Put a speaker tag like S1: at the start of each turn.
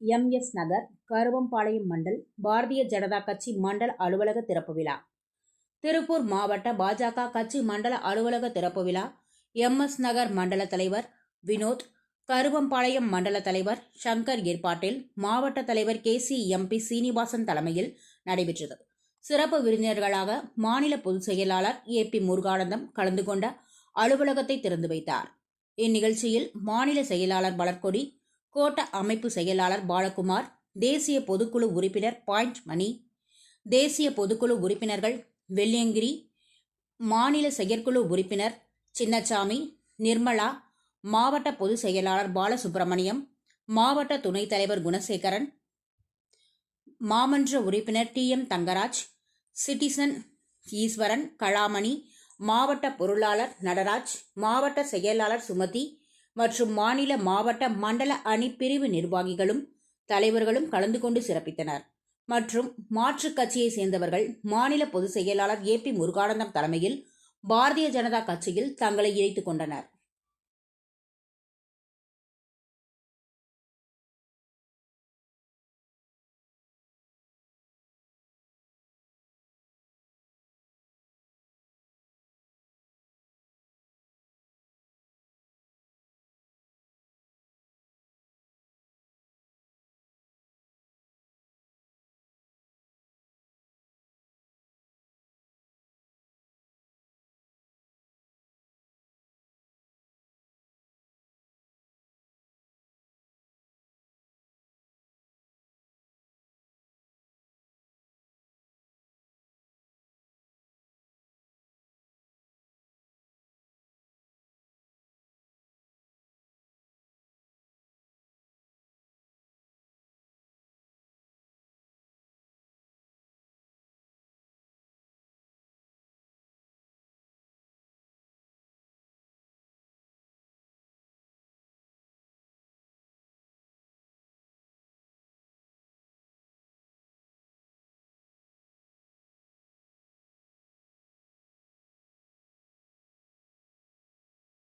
S1: MS Nagar Karuvampalayam Mandal Bharatiya Janata கட்சி மண்டல அலுவலக திறப்பு விழா. திருப்பூர் மாவட்ட பாஜக கட்சி மண்டல அலுவலக திறப்பு விழா. எம்எஸ் நகர் மண்டல தலைவர் வினோத் கருவம்பாளையம் மண்டல தலைவர் சங்கர் ஏற்பாட்டில் மாவட்ட தலைவர் கே. சி. எம்பி சீனிவாசன் தலைமையில் நடைபெற்றது. சிறப்பு விருந்தினர்களாக மாநில பொதுச் செயலாளர் ஏ. பி. முருகானந்தம் கலந்து கொண்ட அலுவலகத்தை திறந்து வைத்தார். இந்நிகழ்ச்சியில் மாநில செயலாளர் வளர்கொடி கோட்ட அமைப்பு செயலாளர் பாலகுமார் தேசிய பொதுக்குழு உறுப்பினர் பாயிண்ட் மணி தேசிய பொதுக்குழு உறுப்பினர்கள் வெள்ளியங்கிரி மாநில செயற்குழு உறுப்பினர் சின்னச்சாமி நிர்மலா மாவட்ட பொதுச் செயலாளர் பாலசுப்பிரமணியம் மாவட்ட துணைத் தலைவர் குணசேகரன் மாமன்ற உறுப்பினர் T M Thangaraj citizen Eswaran Kalamani மாவட்ட பொருளாளர் நடராஜ் மாவட்ட செயலாளர் சுமதி மற்றும் மாநில மாவட்ட மண்டல அணி பிரிவு நிர்வாகிகளும் தலைவர்களும் கலந்து கொண்டு சிறப்பித்தனர். மற்றும் மாற்றுக் கட்சியை சேர்ந்தவர்கள் மாநில பொதுச் செயலாளர் ஏ பி முருகானந்தம் தலைமையில் பாரதிய ஜனதா கட்சியில் தங்களை இணைத்துக் கொண்டனர்.